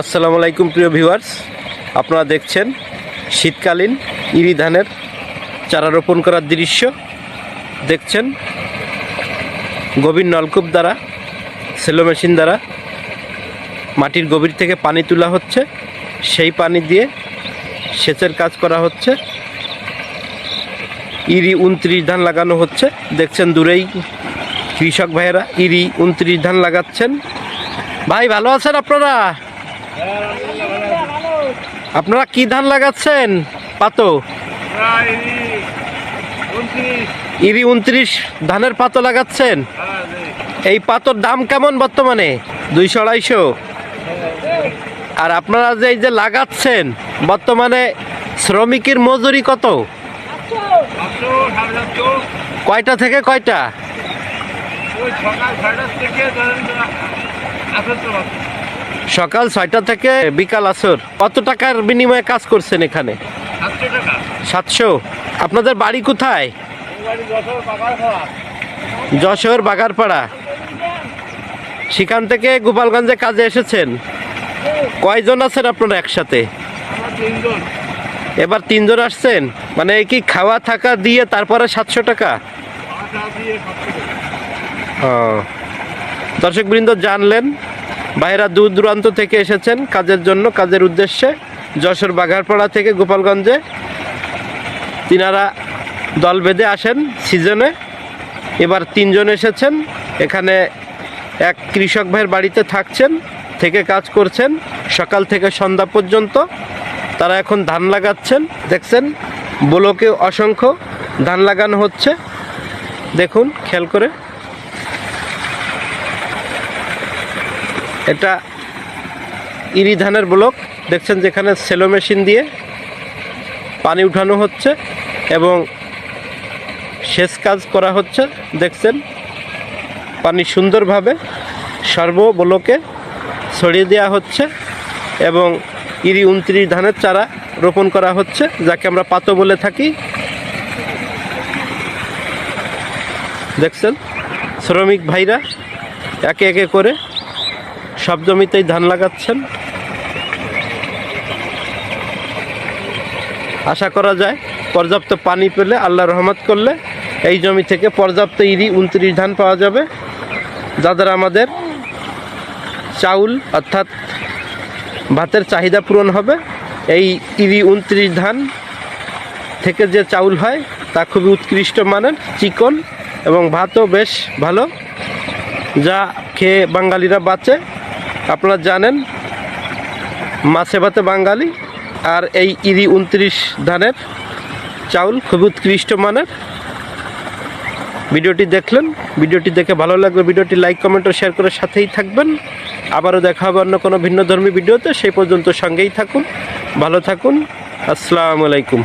আসসালামু আলাইকুম, প্রিয় ভিউয়ার্স। আপনারা দেখছেন শীতকালীন ইরি ধানের চারা রোপণ করার দৃশ্য। দেখছেন গভীর নলকূপ দ্বারা, সেলো মেশিন দ্বারা মাটির গভীর থেকে পানি তোলা হচ্ছে। সেই পানি দিয়ে সেচের কাজ করা হচ্ছে। ইরি উনত্রিশ ধান লাগানো হচ্ছে। দেখছেন দূরেই কৃষক ভাইয়েরা ইরি উনত্রিশ ধান লাগাচ্ছেন। ভাই, ভালো আছেন আপনারা? আপনারা কি ধান লাগাচ্ছেন? পাতো? ইরি উনত্রিশ ধানের পাতো লাগাচ্ছেন? এই পাতোর দাম কেমন বর্তমানে? দুইশো আড়াইশো। আর আপনারা যে এই যে লাগাচ্ছেন, বর্তমানে শ্রমিকের মজুরি কত? কয়টা থেকে কয়টা? সকাল ছয়টা থেকে বিকাল আসর। কত টাকার বিনিময়ে কাজ করছেন এখানে? সাতশো। আপনাদের বাড়ি কোথায়? যশোর বাগারপাড়া। সেখান থেকে গোপালগঞ্জে কাজে এসেছেন? কয়জন আছেন আপনারা একসাথে? এবার তিনজন আসছেন? মানে কি খাওয়া থাকা দিয়ে তারপরে সাতশো টাকা? দর্শক বৃন্দ জানলেন বাইরা দূর দূরান্ত থেকে এসেছেন কাজের জন্য, কাজের উদ্দেশ্যে যশোর বাঘারপাড়া থেকে গোপালগঞ্জে। তিনারা দল বেঁধে আসেন সিজনে। এবার তিনজন এসেছেন, এখানে এক কৃষক ভাইয়ের বাড়িতে থাকছেন, থেকে কাজ করছেন। সকাল থেকে সন্ধ্যা পর্যন্ত তারা এখন ধান লাগাচ্ছেন। দেখছেন, ব্লকে অসংখ্য ধান লাগানো হচ্ছে। দেখুন, খেয়াল করে। এটা ইরি ধানের ব্লক। দেখছেন যেখানে সেলো মেশিন দিয়ে পানি উঠানো হচ্ছে এবং সেচ কাজ করা হচ্ছে। দেখছেন, পানি সুন্দরভাবে সর্ব ব্লকে ছড়িয়ে দেওয়া হচ্ছে এবং ইরি উনত্রিশ ধানের চারা রোপণ করা হচ্ছে, যাকে আমরা পাতো বলে থাকি। দেখছেন, শ্রমিক ভাইরা একে একে করে সব জমিতেই ধান লাগাচ্ছেন? আশা করা যায় পর্যাপ্ত পানি পেলে আল্লাহ রহমত করলে এই জমি থেকে পর্যাপ্ত ইরি উনত্রিশ ধান পাওয়া যাবে। যাদের আমাদের চাউল অর্থাৎ ভাতের চাহিদা পূরণ হবে, এই ইরি উনত্রিশ ধান থেকে যে চাউল হয় তা খুবই উৎকৃষ্ট মানের, চিকন এবং ভাতও বেশ ভালো, যা খেয়ে বাঙালিরা বাঁচে। আপনারা জানেন, মাছে ভাতে বাঙালি, আর এই ইরি উনত্রিশ ধানের চাউল খুবই উৎকৃষ্ট মানের। ভিডিওটি দেখলেন, ভিডিওটি দেখে ভালো লাগবে ভিডিওটি লাইক, কমেন্ট ও শেয়ার করে সাথেই থাকবেন। আবারও দেখা হবে অন্য কোনো ভিন্ন ধর্মী ভিডিওতে, সেই পর্যন্ত সঙ্গেই থাকুন, ভালো থাকুন, আসসালামু আলাইকুম।